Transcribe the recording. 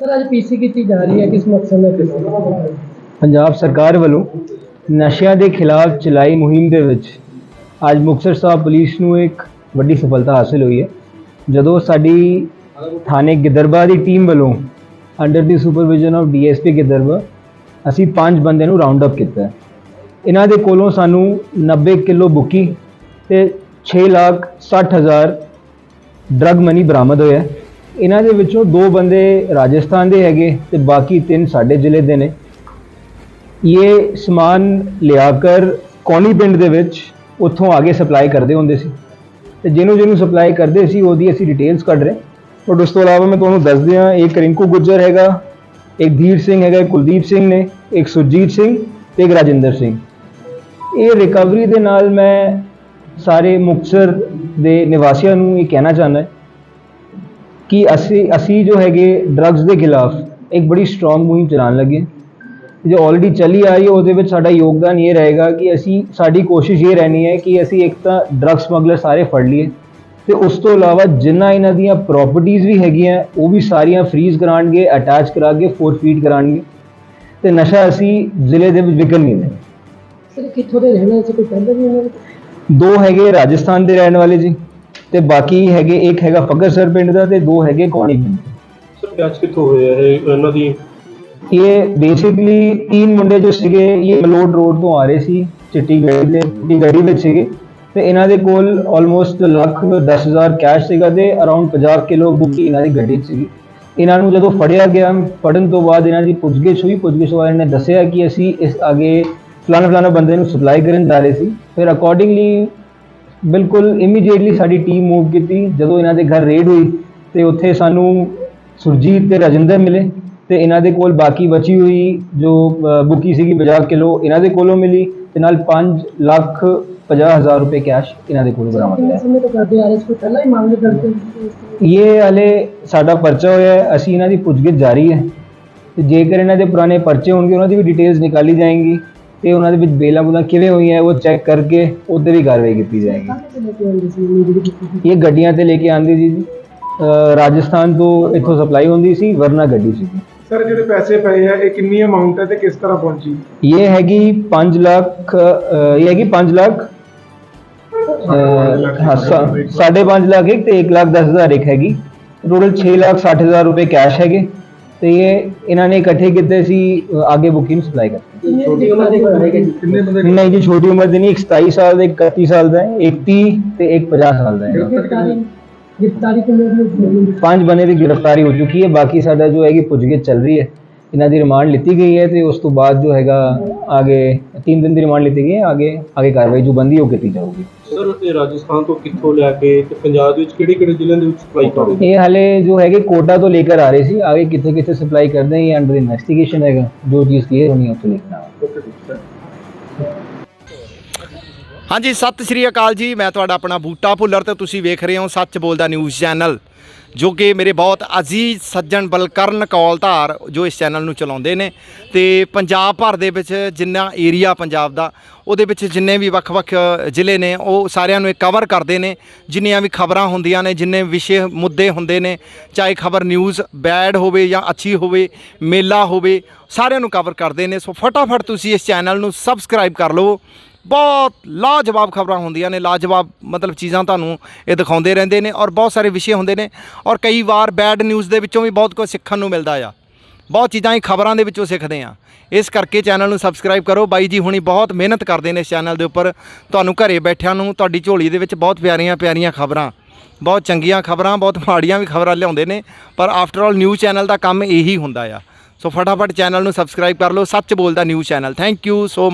Sir, ਅੱਜ ਪੀਸੀ ਕੀਤੀ ਜਾ ਰਹੀ ਹੈ, ਕਿਸ ਮਕਸਦ ਨਾਲ ਕੀਤੀ ਪੰਜਾਬ ਸਰਕਾਰ ਵੱਲੋਂ ਨਸ਼ਿਆਂ ਦੇ ਖਿਲਾਫ ਚਲਾਈ ਮੁਹਿੰਮ ਦੇ ਵਿੱਚ ਅੱਜ ਮੁਕਤਸਰ ਸਾਹਿਬ ਪੁਲਿਸ ਨੂੰ ਇੱਕ ਵੱਡੀ ਸਫਲਤਾ ਹਾਸਲ ਹੋਈ ਹੈ। ਜਦੋਂ ਸਾਡੀ ਥਾਣੇ ਗਿੱਦਰਬਾ ਦੀ ਟੀਮ ਵੱਲੋਂ under the supervision of DSP Gidderbaha ਅਸੀਂ ਪੰਜ ਬੰਦੇ ਨੂੰ ਰਾਉਂਡ ਅਪ ਕੀਤਾ ਇਹਨਾਂ ਦੇ ਕੋਲੋਂ ਸਾਨੂੰ 90 ਕਿਲੋ ਬੁੱਕੀ ਤੇ 6 ਲੱਖ 60 ਹਜ਼ਾਰ ਡਰਗ ਮਨੀ ਬਰਾਮਦ ਹੋਇਆ ਇਹਨਾਂ ਦੇ ਵਿੱਚੋਂ ਦੋ ਬੰਦੇ ਰਾਜਸਥਾਨ ਦੇ ਹੈਗੇ ਤੇ ਬਾਕੀ ਤਿੰਨ ਸਾਡੇ ਜ਼ਿਲ੍ਹੇ ਦੇ ਨੇ। ਇਹ ਸਮਾਨ ਲਿਆ ਕਰ ਕੌਣੀ ਪਿੰਡ ਦੇ ਵਿੱਚ ਉੱਥੋਂ ਆਗੇ ਸਪਲਾਈ ਕਰਦੇ ਹੁੰਦੇ ਸੀ। ਤੇ ਜਿਹਨੂੰ ਜਿਹਨੂੰ ਸਪਲਾਈ ਕਰਦੇ ਸੀ, ਉਹਦੀ ਅਸੀਂ ਡਿਟੇਲਸ ਕੱਢ ਰਹੇ। ਬਟ ਉਸ ਤੋਂ ਇਲਾਵਾ ਮੈਂ ਤੁਹਾਨੂੰ ਦੱਸ ਦਿਆਂ ਇੱਕ ਰਿੰਕੂ ਗੁੱਜਰ ਹੈਗਾ, ਇੱਕ ਧੀਰ ਸਿੰਘ ਹੈਗਾ ਕੁਲਦੀਪ ਸਿੰਘ ਨੇ, ਇੱਕ ਸੁਰਜੀਤ ਸਿੰਘ ਤੇ ਇੱਕ ਰਾਜਿੰਦਰ ਸਿੰਘ। ਇਹ ਰਿਕਵਰੀ ਦੇ ਨਾਲ ਮੈਂ ਸਾਰੇ ਮੁਕਤਸਰ ਦੇ ਨਿਵਾਸੀਆਂ ਨੂੰ ਇਹ ਕਹਿਣਾ ਚਾਹੁੰਦਾ ਕਿ ਅਸੀਂ ਅਸੀਂ ਜੋ ਹੈਗੇ ਡਰੱਗਸ ਦੇ ਖਿਲਾਫ ਇੱਕ ਬੜੀ ਸਟਰੋਂਗ ਮੁਹਿੰਮ ਚਲਾਉਣ ਲੱਗੇ ਜੋ ਆਲਰੇਡੀ ਚੱਲੀ ਆ ਰਹੀ ਹੈ ਉਹਦੇ ਵਿੱਚ ਸਾਡਾ ਯੋਗਦਾਨ ਇਹ ਰਹੇਗਾ ਕਿ ਅਸੀਂ ਸਾਡੀ ਕੋਸ਼ਿਸ਼ ਇਹ ਰਹਿਣੀ ਹੈ ਕਿ ਅਸੀਂ ਇੱਕ ਤਾਂ ਡਰੱਗ ਸਮਗਲਰ ਸਾਰੇ ਫੜ ਲਈਏ ਤੇ ਉਸ ਤੋਂ ਇਲਾਵਾ ਜਿੰਨਾ ਇਹਨਾਂ ਦੀਆਂ ਪ੍ਰਾਪਰਟੀਆਂ ਵੀ ਹੈਗੀਆਂ ਉਹ ਵੀ ਸਾਰੀਆਂ ਫ੍ਰੀਜ਼ ਕਰਾਣਗੇ ਅਟੈਚ ਕਰਾ ਕੇ ਫੋਰਫੀਟ ਕਰਾਣਗੇ ਤੇ ਨਸ਼ਾ ਅਸੀਂ ਜ਼ਿਲ੍ਹੇ ਦੇ ਵਿੱਚ ਵਿਕਣ ਨਹੀਂ ਦੇਣਾ। ਸਰ ਕਿੱਥੋਂ ਦੇ ਰਹਿਣਾ ਸੀ? ਕੋਈ ਪਹਿਲਾਂ ਵੀ ਉਹਨਾਂ ਨੇ? ਦੋ ਹੈਗੇ ਰਾਜਸਥਾਨ ਦੇ ਰਹਿਣ ਵਾਲੇ ਜੀ। ਤੇ ਬਾਕੀ ਹੈਗੇ ਇੱਕ ਹੈਗਾ ਫਗਰਸਰ ਪਿੰਡ ਦਾ ਤੇ ਦੋ ਹੈਗੇ ਕੌਣੀ ਪਿੰਡ। ਸਰ ਕੈਚ ਕਿੱਥੋਂ ਹੋਇਆ ਇਹ ਇਹਨਾਂ ਦੀ? ਇਹ ਬੇਸਿਕਲੀ ਤਿੰਨ ਮੁੰਡੇ ਜੋ ਸੀਗੇ ਇਹ ਮਲੋਡ ਰੋਡ ਤੋਂ ਆ ਰਹੇ ਸੀ ਚਿੱਟੀ ਗੱਡੀ ਦੇ ਚਿੱਟੀ ਗੱਡੀ ਵਿੱਚ ਸੀਗੇ। ਤੇ ਇਹਨਾਂ ਦੇ ਕੋਲ ਆਲਮੋਸਟ ਲੱਖ 10000 ਕੈਸ਼ ਸੀਗਾ ਤੇ ਅਰਾਊਂਡ 50 ਕਿਲੋ ਬੁੱਕੀ ਇਹਨਾਂ ਦੀ ਗੱਡੀ ਸੀਗੀ। ਇਹਨਾਂ ਨੂੰ ਜਦੋਂ ਫੜਿਆ ਗਿਆ ਫੜਨ ਤੋਂ ਬਾਅਦ ਇਹਨਾਂ ਦੀ ਪੁੱਛਗਿੱਛ ਹੋਈ ਪੁੱਛਗਿੱਛ ਵਾਲਿਆਂ ਨੇ ਦੱਸਿਆ ਕਿ ਅਸੀਂ ਇਸ ਅੱਗੇ ਫਲਾਣਾ ਫਲਾਣਾ ਬੰਦੇ ਨੂੰ ਸਪਲਾਈ ਕਰਨ ਜਾ ਰਹੇ ਸੀ। ਫਿਰ ਅਕੋਰਡਿੰਗਲੀ ਬਿਲਕੁਲ ਇਮੀਡੀਏਟਲੀ ਸਾਡੀ ਟੀਮ ਮੂਵ ਕੀਤੀ। ਜਦੋਂ ਇਹਨਾਂ ਦੇ ਘਰ ਰੇਡ ਹੋਈ ਤੇ ਉੱਥੇ ਸਾਨੂੰ ਸੁਰਜੀਤ ਤੇ ਰਾਜਿੰਦਰ ਮਿਲੇ ਤੇ ਇਹਨਾਂ ਦੇ ਕੋਲ ਬਾਕੀ ਬਚੀ ਹੋਈ ਜੋ ਬੁੱਕੀ ਸੀਗੀ 50 ਕਿਲੋ ਇਹਨਾਂ ਦੇ ਕੋਲੋਂ ਮਿਲੀ ਤੇ ਨਾਲ 5 ਲੱਖ 50 ਹਜ਼ਾਰ ਰੁਪਏ ਕੈਸ਼ ਇਹਨਾਂ ਦੇ ਕੋਲੋਂ ਬਰਾਮਦ ਹੋਇਆ। ਇਹ ਹਲੇ ਸਾਡਾ ਪਰਚਾ ਹੋਇਆ ਹੈ ਅਸੀਂ ਇਹਨਾਂ ਦੀ ਪੁੱਛਗਿੱਛ ਜਾਰੀ ਹੈ। ਤੇ ਜੇਕਰ ਇਹਨਾਂ ਦੇ ਪੁਰਾਣੇ ਪਰਚੇ ਹੋਣਗੇ ਉਹਨਾਂ ਦੀ ਵੀ ਡਿਟੇਲਸ ਨਿਕਾਲੀ ਜਾਏਂਗੀ। ਤੇ ਉਹਨਾਂ ਦੇ ਵਿੱਚ ਬੇਲਾਂ ਬੁਲਾਂ ਕਿਵੇਂ ਹੋਈਆਂ ਉਹ ਚੈੱਕ ਕਰਕੇ ਉਹਦੇ ਵੀ ਕਾਰਵਾਈ ਕੀਤੀ ਜਾਏਗੀ। ਇਹ ਗੱਡੀਆਂ ਤੇ ਲੈ ਕੇ ਆਂਦੀ ਸੀ ਜੀ ਰਾਜਸਥਾਨ ਤੋਂ ਇੱਥੋਂ ਸਪਲਾਈ ਹੁੰਦੀ ਸੀ ਵਰਨਾ ਗੱਡੀ ਸੀ। ਸਰ ਜਿਹੜੇ ਪੈਸੇ ਪਏ ਆ ਇਹ ਕਿੰਨੀ ਅਮਾਉਂਟ ਹੈ ਤੇ ਕਿਸ ਤਰ੍ਹਾਂ ਪਹੁੰਚੀ? ਇਹ ਹੈਗੀ 5 ਲੱਖ ਇਹ ਹੈਗੀ 5 ਲੱਖ ਸਾਢੇ 5 ਲੱਖ ਇੱਕ ਤੇ 1 ਲੱਖ 10 ਹਜ਼ਾਰ ਇੱਕ ਹੈਗੀ। ਟੋਟਲ 6 ਲੱਖ 60 ਹਜ਼ਾਰ ਰੁਪਏ ਕੈਸ਼ ਹੈਗੇ। ਤੇ ਇਹ ਇਹਨਾਂ ਨੇ ਇਕੱਠੇ ਕੀਤੇ ਸੀ ਅ, ਆਗੇ ਬੁਕਿੰਗ ਸਪਲਾਈ ਕਰਦੇ ਛੋਟੀ ਉਮਰ ਦੇ ਕਿੰਨੇ ਬੰਦੇ ਨਹੀਂ ਜੀ ਛੋਟੀ ਉਮਰ ਦੇ ਨਹੀਂ ਇੱਕ 27 ਸਾਲ ਦਾ ਇੱਕ 31 ਸਾਲ ਦਾ ਹੈ ਇੱਕ 30 ਤੇ ਇੱਕ 50 ਸਾਲ ਦਾ ਹੈ। ਕਿੰਨੇ ਦੀ ਹੋਈ? ਪੰਜ ਬੰਦੇ ਦੀ ਗ੍ਰਿਫਤਾਰੀ ਹੋ ਚੁੱਕੀ ਹੈ ਬਾਕੀ ਸਾਡਾ ਜੋ ਹੈਗੀ ਪੁੱਛਗਿੱਛ ਚੱਲ ਰਹੀ ਹੈ। ਇਹਨਾਂ ਦੀ ਰਿਮਾਂਡ ਲਿੱਤੀ ਗਈ ਹੈ ਤੇ ਉਸ ਤੋਂ ਬਾਅਦ ਜੋ ਹੈਗਾ ਆਗੇ 3 ਦਿਨ ਦੀ ਰਿਮਾਂਡ ਲਿੱਤੀ ਗਈ ਹੈ ਆਗੇ ਆਗੇ ਕਾਰਵਾਈ ਜੋ ਬੰਦੀ ਉਹ ਕੀਤੀ ਜਾਊਗੀ। ਸਰ ਇਹ ਰਾਜਸਥਾਨ ਤੋਂ ਕਿੱਥੋਂ ਲਿਆ ਕੇ ਤੇ ਪੰਜਾਬ ਦੇ ਵਿੱਚ ਕਿਹੜੇ ਕਿਹੜੇ ਜ਼ਿਲ੍ਹਿਆਂ ਦੇ ਵਿੱਚ ਸਪਲਾਈ ਕਰ ਰਹੇ ਇਹ ਹਾਲੇ ਜੋ ਹੈਗੇ ਕੋਟਾ ਤੋਂ ਲੈ ਕੇ ਆ ਰਹੇ ਸੀ ਆਗੇ ਕਿੱਥੇ ਕਿੱਥੇ ਸਪਲਾਈ ਕਰਦੇ ਇਹ ਅੰਡਰ ਇਨਵੈਸਟੀਗੇਸ਼ਨ ਹੈਗਾ ਜੋ ਚੀਜ਼ ਕਲੀਅਰ ਹੋਣੀ ਹੈ ਉਹ ਤੋਂ ਲਿਖਣਾ ਓਕੇ ਠੀਕ ਸਰ ਹਾਂਜੀ, ਸਤਿ ਸ਼੍ਰੀ ਅਕਾਲ ਜੀ। ਮੈਂ ਤੁਹਾਡਾ ਆਪਣਾ ਬੂਟਾ ਭੁੱਲਰ ਤੇ ਤੁਸੀਂ ਵੇਖ ਰਹੇ ਹੋ ਸੱਚ ਬੋਲਦਾ ਨਿਊਜ਼ ਚੈਨਲ, ਜੋ ਕਿ ਮੇਰੇ ਬਹੁਤ ਅਜ਼ੀਜ਼ ਸੱਜਣ ਬਲਕਰਨ ਕੌਲਧਾਰ ਜੋ ਇਸ ਚੈਨਲ ਨੂੰ ਚਲਾਉਂਦੇ ਨੇ। ਤੇ ਪੰਜਾਬ ਭਰ ਦੇ ਵਿੱਚ ਜਿੰਨਾ ਏਰੀਆ ਪੰਜਾਬ ਦਾ, ਉਹਦੇ ਵਿੱਚ ਜਿੰਨੇ ਵੀ ਵੱਖ-ਵੱਖ ਜ਼ਿਲ੍ਹੇ ਨੇ, ਉਹ ਸਾਰਿਆਂ ਨੂੰ ਇਹ ਕਵਰ ਕਰਦੇ ਨੇ। ਜਿੰਨੀਆਂ ਵੀ ਖਬਰਾਂ ਹੁੰਦੀਆਂ ਨੇ, ਜਿੰਨੇ ਵਿਸ਼ੇ ਮੁੱਦੇ ਹੁੰਦੇ ਨੇ, ਚਾਹੇ ਖਬਰ ਨਿਊਜ਼ ਬੈਡ ਹੋਵੇ ਜਾਂ ਅੱਛੀ ਹੋਵੇ, ਮੇਲਾ ਹੋਵੇ, ਸਾਰਿਆਂ ਨੂੰ ਕਵਰ ਕਰਦੇ ਨੇ। ਸੋ ਫਟਾਫਟ ਤੁਸੀਂ ਇਸ ਚੈਨਲ ਨੂੰ ਸਬਸਕ੍ਰਾਈਬ ਕਰ ਲਵੋ। ਬਹੁਤ ਲਾਜਵਾਬ ਖਬਰਾਂ ਹੁੰਦੀਆਂ ਨੇ, ਲਾਜਵਾਬ ਮਤਲਬ ਚੀਜ਼ਾਂ ਤੁਹਾਨੂੰ ਇਹ ਦਿਖਾਉਂਦੇ ਰਹਿੰਦੇ ਨੇ ਔਰ ਬਹੁਤ ਸਾਰੇ ਵਿਸ਼ੇ ਹੁੰਦੇ ਨੇ ਔਰ ਕਈ ਵਾਰ ਬੈਡ ਨਿਊਜ਼ ਦੇ ਵਿੱਚੋਂ ਵੀ ਬਹੁਤ ਕੁਝ ਸਿੱਖਣ ਨੂੰ ਮਿਲਦਾ ਆ। ਬਹੁਤ ਚੀਜ਼ਾਂ ਹੀ ਖਬਰਾਂ ਦੇ ਵਿੱਚੋਂ ਸਿੱਖਦੇ ਆ। ਇਸ ਕਰਕੇ ਚੈਨਲ ਨੂੰ ਸਬਸਕ੍ਰਾਈਬ ਕਰੋ। ਬਾਈ ਜੀ ਹੁਣੀ ਬਹੁਤ ਮਿਹਨਤ ਕਰਦੇ ਨੇ ਇਸ ਚੈਨਲ ਦੇ ਉੱਪਰ। ਤੁਹਾਨੂੰ ਘਰੇ ਬੈਠਿਆਂ ਨੂੰ ਤੁਹਾਡੀ ਝੋਲੀ ਦੇ ਵਿੱਚ ਬਹੁਤ ਪਿਆਰੀਆਂ ਪਿਆਰੀਆਂ ਖਬਰਾਂ, ਬਹੁਤ ਚੰਗੀਆਂ ਖਬਰਾਂ, ਬਹੁਤ ਮਾੜੀਆਂ ਵੀ ਖਬਰਾਂ ਲਿਆਉਂਦੇ ਨੇ। ਪਰ ਆਫਟਰ ਆਲ ਨਿਊਜ਼ ਚੈਨਲ ਦਾ ਕੰਮ ਇਹੀ ਹੁੰਦਾ ਆ। ਸੋ ਫਟਾਫਟ ਚੈਨਲ ਨੂੰ ਸਬਸਕ੍ਰਾਈਬ ਕਰ ਲਓ। ਸੱਚ ਬੋਲਦਾ news channel thank you so much